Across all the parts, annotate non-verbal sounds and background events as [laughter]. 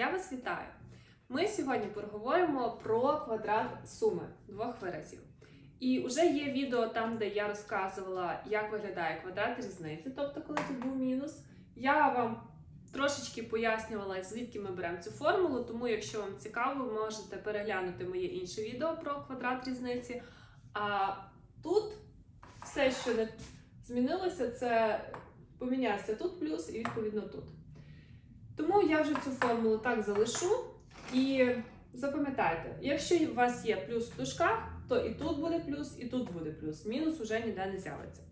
Я вас вітаю! Ми сьогодні поговоримо про квадрат суми двох виразів. І вже є відео там, де я розказувала, як виглядає квадрат різниці, тобто коли тут був мінус. Я вам трошечки пояснювала, звідки ми беремо цю формулу, тому якщо вам цікаво, ви можете переглянути моє інше відео про квадрат різниці. А тут все, що не змінилося, це помінявся тут плюс і відповідно тут. Тому я вже цю формулу так залишу. І запам'ятайте, якщо у вас є плюс в дужках, то і тут буде плюс, і тут буде плюс. Мінус уже ніде не з'явиться.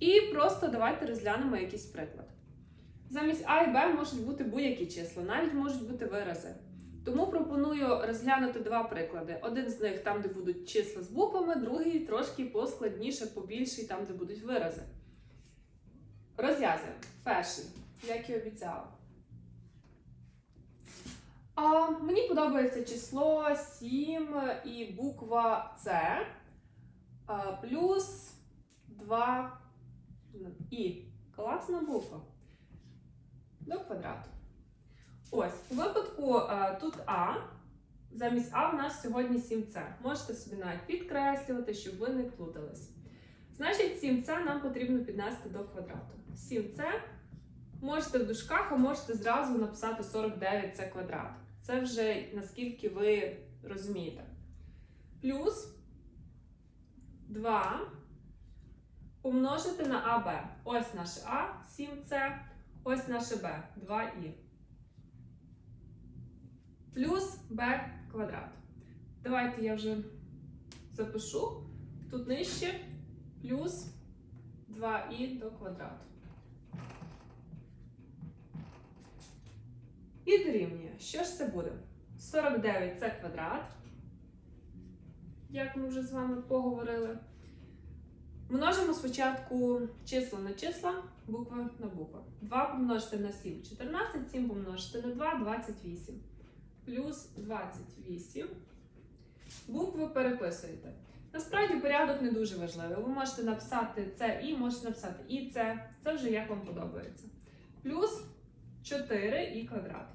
І просто давайте розглянемо якийсь приклад. Замість А і Б можуть бути будь-які числа, навіть можуть бути вирази. Тому пропоную розглянути два приклади. Один з них там, де будуть числа з буквами, другий трошки поскладніше, побільший, там, де будуть вирази. Розв'язуємо. Перший, як і обіцяла. А, мені подобається число 7 і буква С а, плюс 2 і. Класна буква. До квадрату. Ось, у випадку а, тут А. Замість А в нас сьогодні 7С. Можете собі навіть підкреслювати, щоб ви не плутались. Значить, 7С нам потрібно піднести до квадрату. 7С можете в дужках, а можете зразу написати 49С квадрат. Це вже наскільки ви розумієте. Плюс 2 помножити на АБ. Ось наше А, 7С, ось наше Б, 2І. Плюс Б квадрат. Давайте я вже запишу. Тут нижче плюс 2І до квадрату. І дорівнює. Що ж це буде? 49 це квадрат, як ми вже з вами поговорили. Множимо спочатку числа на числа, буква на букву. 2 помножити на 7 14, 7 помножити на 2 28. Плюс 28. Букви переписуєте. Насправді порядок не дуже важливий. Ви можете написати це і, можете написати і це. Це вже як вам подобається. Плюс 4 і квадрат.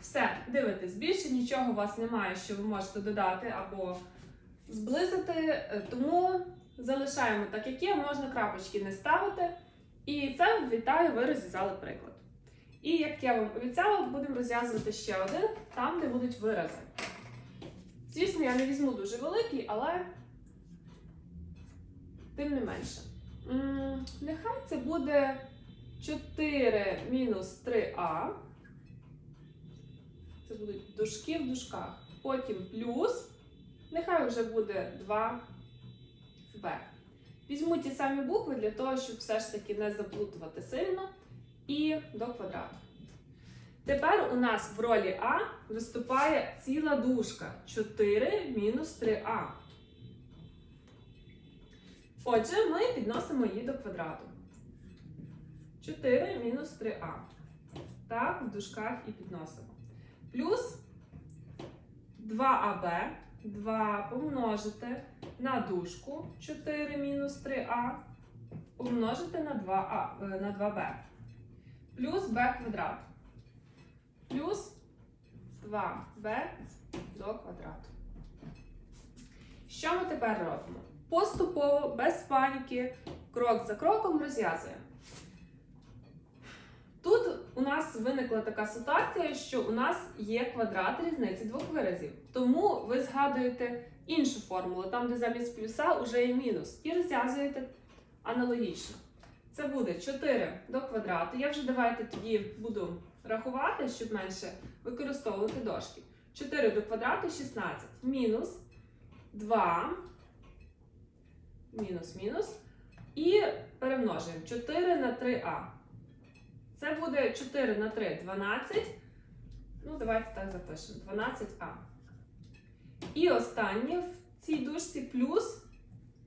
Все, дивитесь, більше нічого у вас немає, що ви можете додати або зблизити, е, тому залишаємо так, як є, можна крапочки не ставити. І це вітаю, ви розв'язали приклад. І як я вам обіцяла, будемо розв'язувати ще один, там, де будуть вирази. Звісно, я не візьму дуже великий, але тим не менше. Нехай це буде 4 мінус 3а. Будуть дужки в дужках. Потім плюс. Нехай вже буде 2b. Візьму ті самі букви для того, щоб все ж таки не заплутувати сильно. І до квадрату. Тепер у нас в ролі А виступає ціла дужка 4 мінус 3а. Отже, ми підносимо її до квадрату. 4 мінус 3а. Так, в дужках і підносимо. Плюс 2аб. 2 помножити на дужку 4 мінус 3а. Помножити на 2а, е, на 2b. Плюс b квадрат. Плюс 2b до квадрату. Що ми тепер робимо? Поступово, без паніки, крок за кроком розв'язуємо. Нас виникла така ситуація, що у нас є квадрат різниці двох виразів. Тому ви згадуєте іншу формулу, там, де замість плюса вже є мінус, і розв'язуєте аналогічно. Це буде 4 до квадрату. Я вже давайте тоді буду рахувати, щоб менше використовувати дошки. 4 до квадрату 16. Мінус 2. Мінус, мінус. І перемножуємо 4 на 3а. Це буде 4 на 3 12. Ну, давайте так запишемо. 12а. І останнє в цій дужці плюс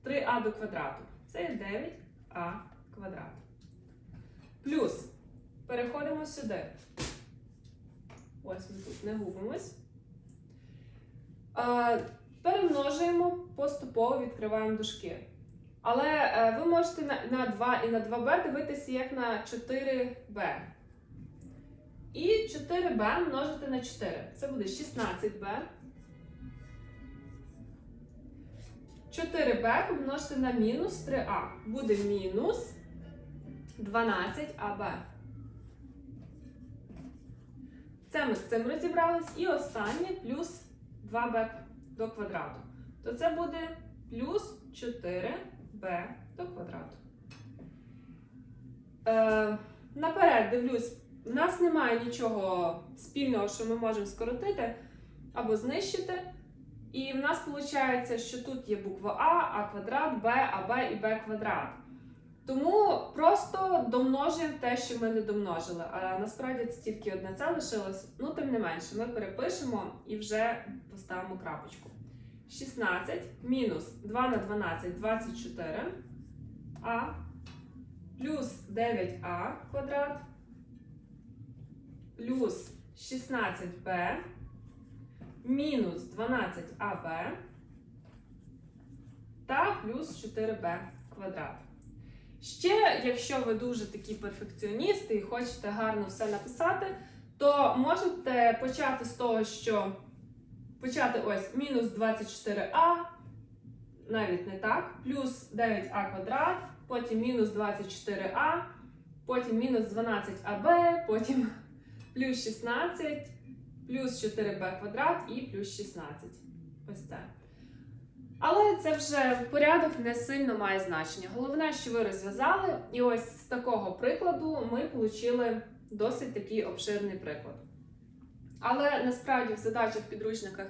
3а до квадрату. Це є 9а квадрат. Плюс. Переходимо сюди. Ось ми тут не губимось. Е, перемножуємо, поступово відкриваємо дужки. Але е, ви можете на, на 2 і на 2b дивитися як на 4b. І 4b множити на 4. Це буде 16b. 4b помножити на мінус 3а. Буде мінус 12аб. Це ми з цим розібрались. І останнє плюс 2b до квадрату. То це буде плюс 4b до квадрату. Е, наперед дивлюсь, у нас немає нічого спільного, що ми можемо скоротити або знищити. І в нас виходить, що тут є буква А, А квадрат, Б, АБ і Б квадрат. Тому просто домножуємо те, що ми не домножили. А насправді це тільки одне це лишилось. Ну, тим не менше, ми перепишемо і вже поставимо крапочку. 16 мінус 2 на 12 24 а плюс 9а квадрат. Плюс 16b мінус 12аб та плюс 4b квадрат. Ще, якщо ви дуже такі перфекціоністи і хочете гарно все написати, то можете почати з того, що почати ось мінус 24а, навіть не так, плюс 9а квадрат, потім мінус 24а, потім мінус 12аб, потім [laughs] плюс 16, плюс 4b квадрат і плюс 16. Ось це. Але це вже порядок не сильно має значення. Головне, що ви розв'язали, і ось з такого прикладу ми отримали досить такий обширний приклад. Але насправді в задачах в підручниках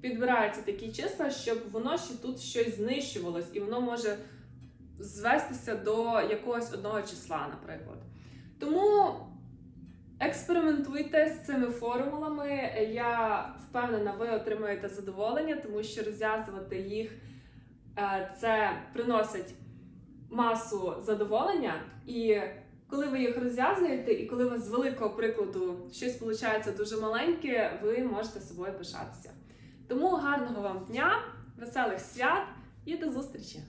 підбираються такі числа, щоб воно ще тут щось знищувалось, і воно може звестися до якогось одного числа, наприклад. Тому експериментуйте з цими формулами. Я впевнена, ви отримаєте задоволення, тому що розв'язувати їх е, це приносить масу задоволення. І коли ви їх розв'язуєте, і коли у вас з великого прикладу щось виходить дуже маленьке, ви можете собою пишатися. Тому гарного вам дня, веселих свят і до зустрічі!